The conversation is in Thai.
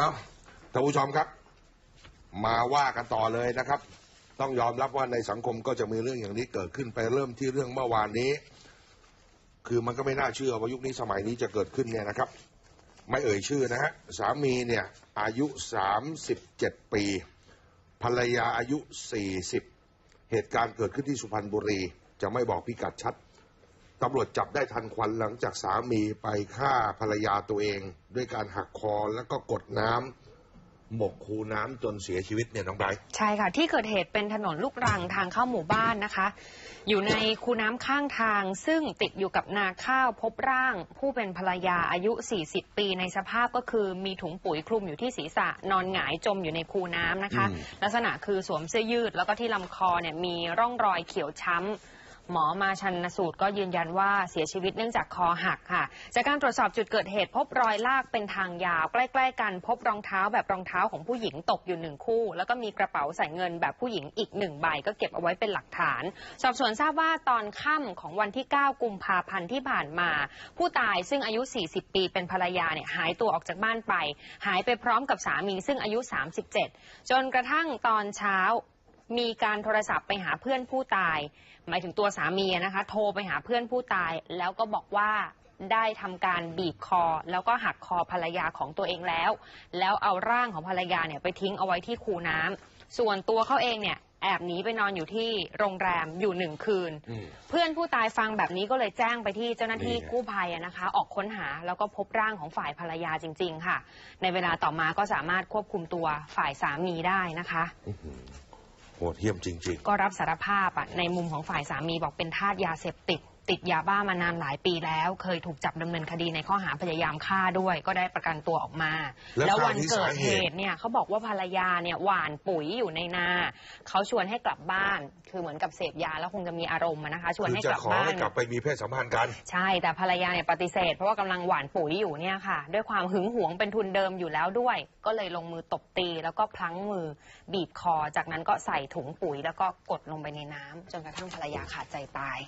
เอาท่านผู้ชมครับ มาว่ากันต่อเลยนะครับ ต้องยอมรับว่าในสังคมก็จะมีเรื่องอย่างนี้เกิดขึ้นไปเริ่มที่เรื่องเมื่อวานนี้ คือมันก็ไม่น่าเชื่อว่ายุคนี้สมัยนี้จะเกิดขึ้นเนี่ยนะครับ ไม่เอ่ยชื่อนะฮะสามีเนี่ยอายุ 37 ปี ภรรยาอายุ 40 เหตุการณ์เกิดขึ้นที่สุพรรณบุรี จะไม่บอกพิกัดชัด ตำรวจจับได้ทันควันหลังจากสามีไปฆ่าภรรยาตัวเอง ด้วยการหักคอแล้วก็กดน้ำหมกคูน้ำจนเสียชีวิตเนี่ยน้องไบร์ทใช่ค่ะ ที่เกิดเหตุเป็นถนนลูกรังทางเข้าหมู่บ้านนะคะ อยู่ในคูน้ำข้างทาง ซึ่งติดอยู่กับนาข้าวพบร่าง ผู้เป็นภรรยาอายุ 40 ปีในสภาพก็คือมีถุงปุ๋ยคลุมอยู่ที่ศีรษะนอนหงายจมอยู่ในคูน้ำนะคะอืมลักษณะคือสวมเสื้อยืดแล้วก็ที่ลำคอเนี่ยมีร่องรอยเขียวช้ำ หมอมาชันสูตรก็ยืนยันว่าเสียชีวิตเนื่องจากคอหักค่ะ จากการตรวจสอบจุดเกิดเหตุพบรอยลากเป็นทางยาว ใกล้ ๆ กันพบรองเท้าแบบรองเท้าของผู้หญิงตกอยู่หนึ่งคู่ แล้วก็มีกระเป๋าใส่เงินแบบผู้หญิงอีกหนึ่งใบก็เก็บเอาไว้เป็นหลักฐาน สอบสวนทราบว่าตอนค่ำของวันที่ 9 กุมภาพันธ์ที่ผ่านมา ผู้ตายซึ่งอายุ 40 ปีเป็นภรรยาเนี่ยหายตัวออกจากบ้านไป หายไปพร้อมกับสามีซึ่งอายุ 37 จนกระทั่งตอนเช้า มีการโทรศัพท์ไปหาเพื่อนผู้ตาย หมายถึงตัวสามีอะนะคะ โทรไปหาเพื่อนผู้ตาย แล้วก็บอกว่าได้ทำการบีบคอ แล้วก็หักคอภรรยาของตัวเองแล้ว แล้วเอาร่างของภรรยาเนี่ยไปทิ้งเอาไว้ที่คูน้ำส่วนตัวเขาเองเนี่ยแอบหนีไปนอนอยู่ที่โรงแรมอยู่หนึ่งคืนอืมเพื่อนผู้ตายฟังแบบนี้ก็เลยแจ้งไปที่เจ้าหน้าที่นี่ไงกู้ภัยอะนะคะ ออกค้นหาแล้วก็พบร่างของฝ่ายภรรยาจริง ๆ ค่ะ ในเวลาต่อมาก็สามารถควบคุมตัวฝ่ายสามีได้นะคะอื้อหือ โหดเหี้ยมจริง ก็รับสารภาพอะในมุมของฝ่ายสามีบอกเป็นทาสยาเสพติด ติดยาบ้ามานานหลายปีแล้ว เคยถูกจับดำเนินคดีในข้อหาพยายามฆ่าด้วย ก็ได้ประกันตัวออกมา แล้ววันเกิดคราวนี้เหสาเหตุตุเนี่ยเขาบอกว่าภรรยาเนี่ยหว่านปุ๋ยอยู่ในนาเขาชวนให้กลับบ้าน คือเหมือนกับเสพยาแล้วคงจะมีอารมณ์อะนะคะชๆวนคือให้จะกลับขอบ้าให้น กลับไปมีเพศสัมพันธ์กัน ใช่แต่ภรรยาเนี่ยปฏิเสธ เพราะว่ากำลังหว่านปุ๋ยอยู่เนี่ยค่ะ ด้วยความหึงหวงเป็นทุนเดิมอยู่แล้วด้วย ก็เลยลงมือตบตี แล้วก็พลั้งมือบีบคอ จากนั้นก็ใส่ถุงปุ๋ย แล้วก็กดลงไปในน้ำจนกระทั่งภรรยาขาดใจตาย